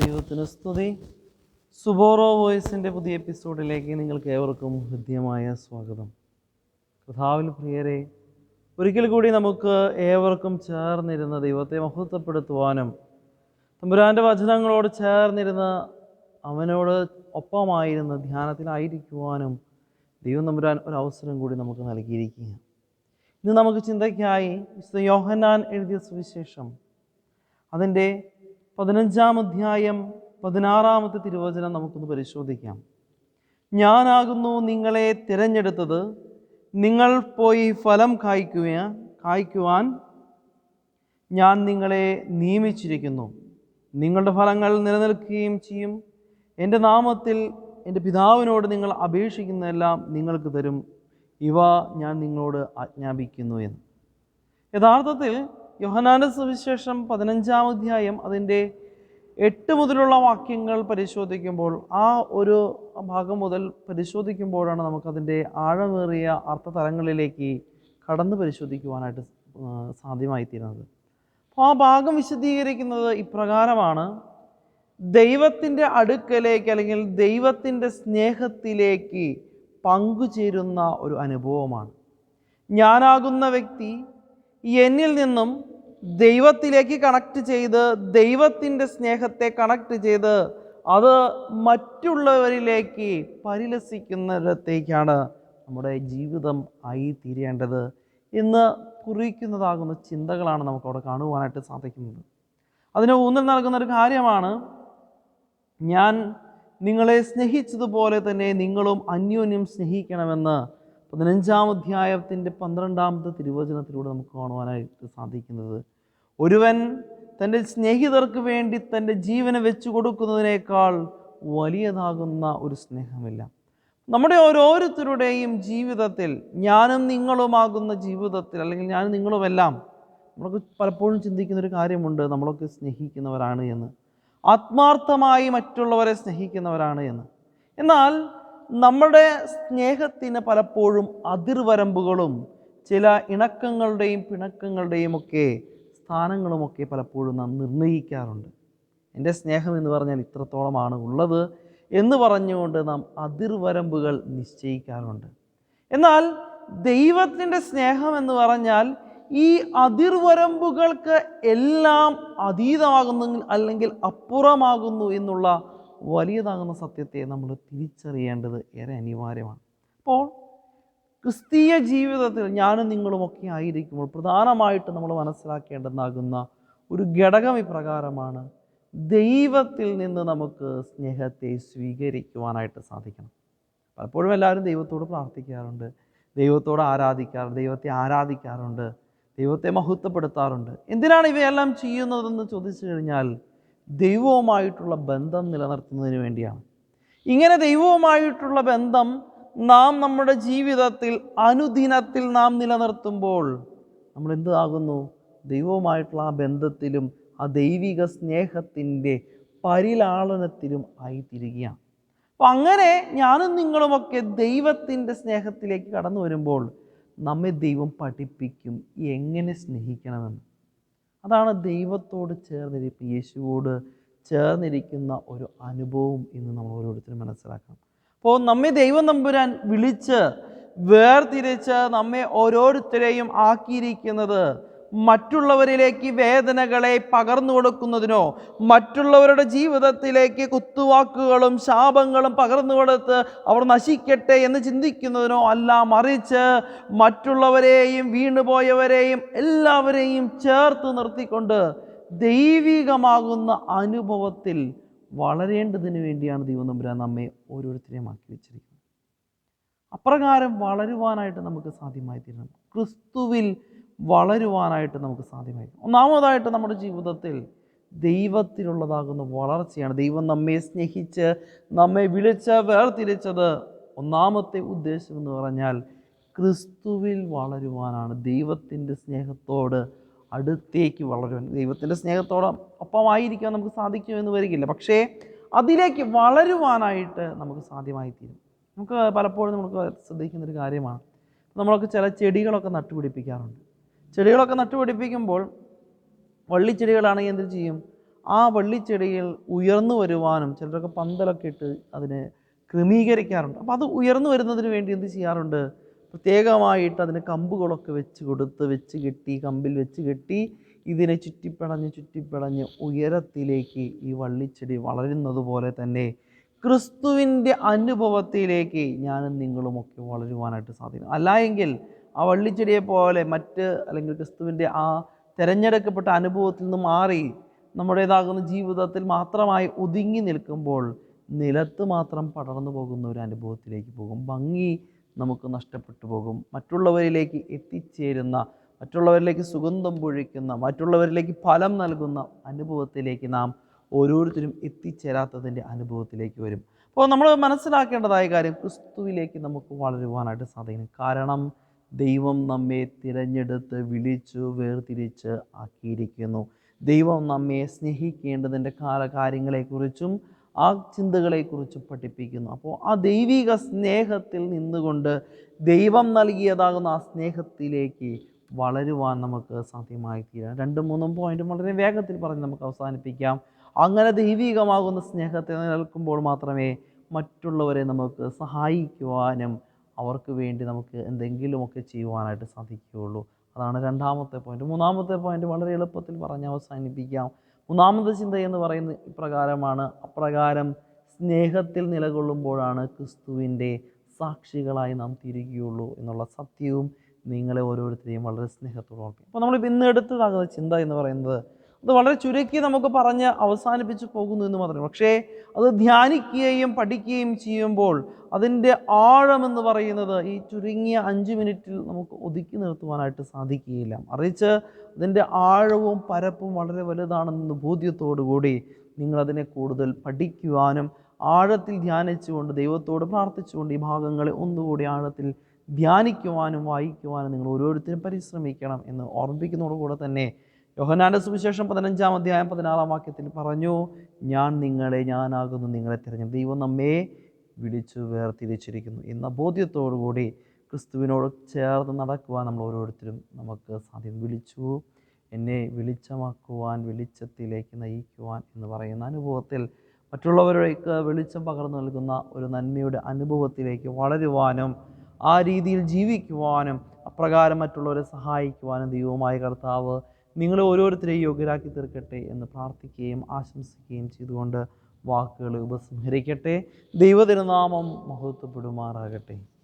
ദൈവത്തിന് സ്തുതി. സുബോറോ വോയിസിന്റെ പുതിയ എപ്പിസോഡിലേക്ക് നിങ്ങൾക്ക് ഏവർക്കും ഹൃദ്യമായ സ്വാഗതം. കഥാവിൽ പ്രിയരെ ഒരിക്കൽ കൂടി നമുക്ക് ഏവർക്കും ചേർന്നിരുന്ന ദൈവത്തെ മഹത്വപ്പെടുത്തുവാനും തമ്പുരാന്റെ വചനങ്ങളോട് ചേർന്നിരുന്ന് അവനോട് ഒപ്പമായിരുന്ന് ധ്യാനത്തിലായിരിക്കുവാനും ദൈവം തമ്പുരാൻ ഒരു അവസരം കൂടി നമുക്ക് നൽകിയിരിക്കുക ഇന്ന് നമുക്ക് ചിന്തയ്ക്കായി വിശുദ്ധ യോഹന്നാൻ എഴുതിയ സുവിശേഷം അതിന്റെ പതിനഞ്ചാം അധ്യായം പതിനാറാമത്തെ തിരുവചനം നമുക്കൊന്ന് പരിശോധിക്കാം. ഞാനാകുന്നു നിങ്ങളെ തിരഞ്ഞെടുത്തത് നിങ്ങൾ പോയി ഫലം കായ്ക്കുക കായ്ക്കുവാൻ ഞാൻ നിങ്ങളെ നിയമിച്ചിരിക്കുന്നു. നിങ്ങളുടെ ഫലങ്ങൾ നിലനിൽക്കുകയും ചെയ്യും. എന്റെ നാമത്തിൽ എന്റെ പിതാവിനോട് നിങ്ങൾ അപേക്ഷിക്കുന്നതെല്ലാം നിങ്ങൾക്ക് തരും. ഇവ ഞാൻ നിങ്ങളോട് ആജ്ഞാപിക്കുന്നു എന്ന്. യഥാർത്ഥത്തിൽ യോഹനാന്റെ സുവിശേഷം പതിനഞ്ചാം അധ്യായം അതിന്റെ എട്ട് മുതലുള്ള വാക്യങ്ങൾ പരിശോധിക്കുമ്പോൾ ആ ഒരു ഭാഗം മുതൽ പരിശോധിക്കുമ്പോഴാണ് നമുക്കതിന്റെ ആഴമേറിയ അർത്ഥതലങ്ങളിലേക്ക് കടന്ന് പരിശോധിക്കുവാനായിട്ട് സാധ്യമായിത്തീരുന്നത്. ആ ഭാഗം വിശദീകരിക്കുന്നത് ഇപ്രകാരമാണ്. ദൈവത്തിന്റെ അടുക്കലേക്ക് അല്ലെങ്കിൽ ദൈവത്തിന്റെ സ്നേഹത്തിലേക്ക് പങ്കുചേരുന്ന ഒരു അനുഭവമാണ്. ഞാനാകുന്ന വ്യക്തി എന്നിൽ നിന്നും ദൈവത്തിലേക്ക് കണക്ട് ചെയ്ത് ദൈവത്തിന്റെ സ്നേഹത്തെ കണക്ട് ചെയ്ത് അത് മറ്റുള്ളവരിലേക്ക് പരിലസിക്കുന്നിടത്തേക്കാണ് നമ്മുടെ ജീവിതം ആയി തീരേണ്ടത് എന്ന് കുറിക്കുന്നതാകുന്ന ചിന്തകളാണ് നമുക്ക് അവിടെ കാണുവാനായിട്ട് സാധിക്കുന്നത്. അതിന് ഊന്നൽ നൽകുന്ന ഒരു കാര്യമാണ് ഞാൻ നിങ്ങളെ സ്നേഹിച്ചതുപോലെ തന്നെ നിങ്ങളും അന്യോന്യം സ്നേഹിക്കണമെന്ന് പതിനഞ്ചാം അധ്യായത്തിന്റെ പന്ത്രണ്ടാമത്തെ തിരുവചനത്തിലൂടെ നമുക്ക് കാണുവാനായിട്ട് സാധിക്കുന്നത്. ഒരുവൻ തന്റെ സ്നേഹിതർക്ക് വേണ്ടി തന്റെ ജീവനെ വെച്ചു കൊടുക്കുന്നതിനേക്കാൾ വലിയതാകുന്ന ഒരു സ്നേഹമില്ല. നമ്മുടെ ഓരോരുത്തരുടെയും ജീവിതത്തിൽ ഞാനും നിങ്ങളുമാകുന്ന ജീവിതത്തിൽ അല്ലെങ്കിൽ ഞാനും നിങ്ങളുമെല്ലാം നമ്മളൊക്കെ പലപ്പോഴും ചിന്തിക്കുന്ന ഒരു കാര്യമുണ്ട്. നമ്മളൊക്കെ സ്നേഹിക്കുന്നവരാണ് എന്ന്. ആത്മാർത്ഥമായി മറ്റുള്ളവരെ സ്നേഹിക്കുന്നവരാണ് എന്ന്. എന്നാൽ നമ്മുടെ സ്നേഹത്തിന് പലപ്പോഴും അതിർവരമ്പുകളും ചില ഇണക്കങ്ങളുടെയും പിണക്കങ്ങളുടെയും ഒക്കെ സ്ഥാനങ്ങളുമൊക്കെ പലപ്പോഴും നാം നിർണയിക്കാറുണ്ട് എന്റെ സ്നേഹം എന്ന് പറഞ്ഞാൽ ഇത്രത്തോളമാണ് ഉള്ളത്. എന്ന് പറഞ്ഞുകൊണ്ട് നാം അതിർവരമ്പുകൾ നിശ്ചയിക്കാറുണ്ട്. എന്നാൽ ദൈവത്തിന്റെ സ്നേഹം എന്ന് പറഞ്ഞാൽ ഈ അതിർവരമ്പുകൾക്ക് എല്ലാം അതീതമാകുന്നു അല്ലെങ്കിൽ അപ്പുറമാകുന്നു എന്നുള്ള വലിയതാകുന്ന സത്യത്തെ നമ്മൾ തിരിച്ചറിയേണ്ടത് ഏറെ അനിവാര്യമാണ്. അപ്പോൾ ക്രിസ്തീയ ജീവിതത്തിൽ ഞാനും നിങ്ങളുമൊക്കെ ആയിരിക്കുമ്പോൾ പ്രധാനമായിട്ട് നമ്മൾ മനസ്സിലാക്കേണ്ടതാകുന്ന ഒരു ഘടകം ഇപ്രകാരമാണ് ദൈവത്തിൽ നിന്ന് നമുക്ക് സ്നേഹത്തെ സ്വീകരിക്കുവാനായിട്ട് സാധിക്കണം. പലപ്പോഴും എല്ലാവരും ദൈവത്തോട് പ്രാർത്ഥിക്കാറുണ്ട്. ദൈവത്തോട് ആരാധിക്കാറുണ്ട്. ദൈവത്തെ ആരാധിക്കാറുണ്ട്. ദൈവത്തെ മഹത്വപ്പെടുത്താറുണ്ട്. എന്തിനാണ് ഇവയെല്ലാം ചെയ്യുന്നതെന്ന് ചോദിച്ചു കഴിഞ്ഞാൽ ദൈവവുമായിട്ടുള്ള ബന്ധം നിലനിർത്തുന്നതിന് വേണ്ടിയാണ്. ഇങ്ങനെ ദൈവവുമായിട്ടുള്ള ബന്ധം നാം നമ്മുടെ ജീവിതത്തിൽ അനുദിനത്തിൽ നാം നിലനിർത്തുമ്പോൾ നമ്മൾ എന്താകുന്നു ദൈവവുമായിട്ടുള്ള ആ ബന്ധത്തിലും ആ ദൈവിക സ്നേഹത്തിന്റെ പരിലാളനത്തിലും ആയിത്തീരുകയാണ്. അപ്പം അങ്ങനെ ഞാനും നിങ്ങളുമൊക്കെ ദൈവത്തിന്റെ സ്നേഹത്തിലേക്ക് കടന്നു വരുമ്പോൾ നമ്മെ ദൈവം പഠിപ്പിക്കും എങ്ങനെ സ്നേഹിക്കണമെന്ന്. അതാണ് ദൈവത്തോട് ചേർന്നിരിക്കും യേശുവോട് ചേർന്നിരിക്കുന്ന ഒരു അനുഭവം എന്ന് നമ്മൾ ഓരോരുത്തരും മനസ്സിലാക്കണം. അപ്പോൾ നമ്മെ ദൈവം നമ്പുരാൻ വിളിച്ച് വേർതിരിച്ച് നമ്മെ ഓരോരുത്തരെയും ആക്കിയിരിക്കുന്നത് മറ്റുള്ളവരിലേക്ക് വേദനകളെ പകർന്നു കൊടുക്കുന്നതിനോ മറ്റുള്ളവരുടെ ജീവിതത്തിലേക്ക് കുത്തുവാക്കുകളും ശാപങ്ങളും പകർന്നു കൊടുത്ത് അവർ നശിക്കട്ടെ എന്ന് ചിന്തിക്കുന്നതിനോ അല്ല മറിച്ച് മറ്റുള്ളവരെയും വീണുപോയവരെയും എല്ലാവരെയും ചേർത്ത് നിർത്തിക്കൊണ്ട് ദൈവികമാകുന്ന അനുഭവത്തിൽ വളരേണ്ടതിന് വേണ്ടിയാണ് ദൈവനമ്പുരാൻ നമ്മെ ഓരോരുത്തരെയും ആക്കി വെച്ചിരിക്കുന്നത്. അപ്രകാരം വളരുവാനായിട്ട് നമുക്ക് സാധ്യമായി തീരണം ക്രിസ്തുവിൽ വളരുവാനായിട്ട് നമുക്ക് സാധ്യമായി ഒന്നാമതായിട്ട് നമ്മുടെ ജീവിതത്തിൽ ദൈവത്തിലുള്ളതാകുന്ന വളർച്ചയാണ്. ദൈവം നമ്മെ സ്നേഹിച്ച് നമ്മെ വിളിച്ച് വേർതിരിച്ചത്. ഒന്നാമത്തെ ഉദ്ദേശം എന്ന് പറഞ്ഞാൽ ക്രിസ്തുവിൽ വളരുവാനാണ്. ദൈവത്തിന്റെ സ്നേഹത്തോട് അടുത്തേക്ക് വളരുവാൻ. ദൈവത്തിന്റെ സ്നേഹത്തോട് ഒപ്പമായിരിക്കാൻ നമുക്ക് സാധിക്കുമെന്ന് വരികില്ല. പക്ഷേ അതിലേക്ക് വളരുവാനായിട്ട് നമുക്ക് സാധ്യമായി തീരും നമുക്ക് പലപ്പോഴും നമുക്ക് ശ്രദ്ധിക്കുന്നൊരു കാര്യമാണ്. നമ്മളൊക്കെ ചില ചെടികളൊക്കെ നട്ടുപിടിപ്പിക്കാറുണ്ട്. ചെടികളൊക്കെ നട്ടുപിടിപ്പിക്കുമ്പോൾ വള്ളിച്ചെടികളാണെങ്കിൽ എന്ത് ചെയ്യും. ആ വള്ളിച്ചെടികൾ ഉയർന്നു വരുവാനും ചിലരൊക്കെ പന്തലൊക്കെ ഇട്ട് അതിനെ ക്രമീകരിക്കാറുണ്ട്. അപ്പോൾ അത് ഉയർന്നു വരുന്നതിന് വേണ്ടി എന്ത് ചെയ്യാറുണ്ട്? പ്രത്യേകമായിട്ട് അതിന് കമ്പുകളൊക്കെ വെച്ച് കൊടുത്ത് വെച്ച് കെട്ടി കമ്പിൽ വെച്ച് കെട്ടി ഇതിനെ ചുറ്റിപ്പിടഞ്ഞ് ചുറ്റിപ്പിടഞ്ഞ് ഉയരത്തിലേക്ക് ഈ വള്ളിച്ചെടി വളരുന്നത് പോലെ തന്നെ ക്രിസ്തുവിന്റെ അനുഭവത്തിലേക്ക് ഞാനും നിങ്ങളുമൊക്കെ വളരുവാനായിട്ട് സാധിക്കും അല്ല എങ്കിൽ ആ വള്ളിച്ചെടിയെ പോലെ മറ്റ് അല്ലെങ്കിൽ ക്രിസ്തുവിന്റെ ആ തിരഞ്ഞെടുക്കപ്പെട്ട അനുഭവത്തിൽ നിന്ന് മാറി നമ്മുടേതാകുന്ന ജീവിതത്തിൽ മാത്രമായി ഒതുങ്ങി നിൽക്കുമ്പോൾ നിലത്ത് മാത്രം പടർന്നു പോകുന്ന ഒരു അനുഭവത്തിലേക്ക് പോകും. ഭംഗി നമുക്ക് നഷ്ടപ്പെട്ടു പോകും. മറ്റുള്ളവരിലേക്ക് എത്തിച്ചേരുന്ന മറ്റുള്ളവരിലേക്ക് സുഗന്ധം പൊഴിക്കുന്ന മറ്റുള്ളവരിലേക്ക് ഫലം നൽകുന്ന അനുഭവത്തിലേക്ക് നാം ഓരോരുത്തരും എത്തിച്ചേരാത്തതിന്റെ അനുഭവത്തിലേക്ക് വരും. അപ്പോൾ നമ്മൾ മനസ്സിലാക്കേണ്ടതായ കാര്യം ക്രിസ്തുവിലേക്ക് നമുക്ക് വളരുവാനായിട്ട് സാധിക്കും കാരണം ദൈവം നമ്മെ തിരഞ്ഞെടുത്ത് വിളിച്ചു വേർതിരിച്ച് ആക്കിയിരിക്കുന്നു. ദൈവം നമ്മെ സ്നേഹിക്കേണ്ടതിന്റെ കാല കാര്യങ്ങളെക്കുറിച്ചും ആ ചിന്തകളെക്കുറിച്ചും പഠിപ്പിക്കുന്നു. അപ്പോൾ ആ ദൈവിക സ്നേഹത്തിൽ നിന്നുകൊണ്ട് ദൈവം നൽകിയതാകുന്ന ആ സ്നേഹത്തിലേക്ക് വളരുവാൻ നമുക്ക് സാധ്യമായി തീരാം രണ്ടും മൂന്നും പോയിന്റും വളരെ വേഗത്തിൽ പറഞ്ഞ് നമുക്ക് അവസാനിപ്പിക്കാം. അങ്ങനെ ദൈവികമാകുന്ന സ്നേഹത്തെ നിലനിൽക്കുമ്പോൾ മാത്രമേ മറ്റുള്ളവരെ നമുക്ക് സഹായിക്കുവാനും അവർക്ക് വേണ്ടി നമുക്ക് എന്തെങ്കിലുമൊക്കെ ചെയ്യുവാനായിട്ട് സാധിക്കുകയുള്ളൂ. അതാണ് രണ്ടാമത്തെ പോയിന്റ് മൂന്നാമത്തെ പോയിന്റ് വളരെ എളുപ്പത്തിൽ പറഞ്ഞ് അവസാനിപ്പിക്കാം. മൂന്നാമത്തെ ചിന്ത എന്ന് പറയുന്ന ഇപ്രകാരമാണ്. അപ്രകാരം സ്നേഹത്തിൽ നിലകൊള്ളുമ്പോഴാണ് ക്രിസ്തുവിന്റെ സാക്ഷികളായി നാം തിരികുകയുള്ളൂ എന്നുള്ള സത്യവും നിങ്ങളെ ഓരോരുത്തരെയും വളരെ സ്നേഹത്തോടെ ഓർപ്പിക്കും അപ്പോൾ നമ്മൾ ഇന്ന് എടുത്തതാകുന്ന ചിന്ത എന്ന് പറയുന്നത് അത് വളരെ ചുരുക്കി നമുക്ക് പറഞ്ഞ് അവസാനിപ്പിച്ച് പോകുന്നു എന്ന് മാത്രമേ പക്ഷേ അത് ധ്യാനിക്കുകയും പഠിക്കുകയും ചെയ്യുമ്പോൾ അതിന്റെ ആഴമെന്ന് പറയുന്നത് ഈ ചുരുങ്ങിയ അഞ്ച് മിനിറ്റിൽ നമുക്ക് ഒതുക്കി നിർത്തുവാനായിട്ട് സാധിക്കുകയില്ല. മറിച്ച് അതിന്റെ ആഴവും പരപ്പും വളരെ വലുതാണെന്ന ബോധ്യത്തോടു കൂടി നിങ്ങളതിനെ കൂടുതൽ പഠിക്കുവാനും ആഴത്തിൽ ധ്യാനിച്ചുകൊണ്ട് ദൈവത്തോട് പ്രാർത്ഥിച്ചുകൊണ്ട് ഈ ഭാഗങ്ങളെ ഒന്നുകൂടി ആഴത്തിൽ ധ്യാനിക്കുവാനും വായിക്കുവാനും നിങ്ങൾ ഓരോരുത്തരും പരിശ്രമിക്കണം എന്ന് ഓർമ്മിപ്പിക്കുന്നതോടുകൂടെ തന്നെ യോഹനാന്റെ സുവിശേഷം പതിനഞ്ചാം അധ്യായം പതിനാറാം വാക്യത്തിൽ പറഞ്ഞു ഞാൻ നിങ്ങളെ ഞാനാകുന്നു നിങ്ങളെ തിരഞ്ഞു ദൈവം നമ്മെ വിളിച്ചു വേർതിരിച്ചിരിക്കുന്നു. എന്ന ബോധ്യത്തോടുകൂടി ക്രിസ്തുവിനോട് ചേർന്ന് നടക്കുവാൻ നമ്മൾ ഓരോരുത്തരും നമുക്ക് സാധ്യം. വിളിച്ചു എന്നെ വെളിച്ചമാക്കുവാൻ വെളിച്ചത്തിലേക്ക് നയിക്കുവാൻ എന്ന് പറയുന്ന അനുഭവത്തിൽ മറ്റുള്ളവരേക്ക് വെളിച്ചം പകർന്നു നൽകുന്ന ഒരു നന്മയുടെ അനുഭവത്തിലേക്ക് വളരുവാനും ആ രീതിയിൽ ജീവിക്കുവാനും അപ്രകാരം മറ്റുള്ളവരെ സഹായിക്കുവാനും ദൈവമായ കർത്താവ് നിങ്ങളെ ഓരോരുത്തരെയും യോഗ്യരാക്കി തീർക്കട്ടെ എന്ന് പ്രാർത്ഥിക്കുകയും ആശംസിക്കുകയും ചെയ്തുകൊണ്ട് വാക്കുകൾ ഉപസംഹരിക്കട്ടെ. ദൈവതിരുനാമം മഹത്വപ്പെടുമാറാകട്ടെ.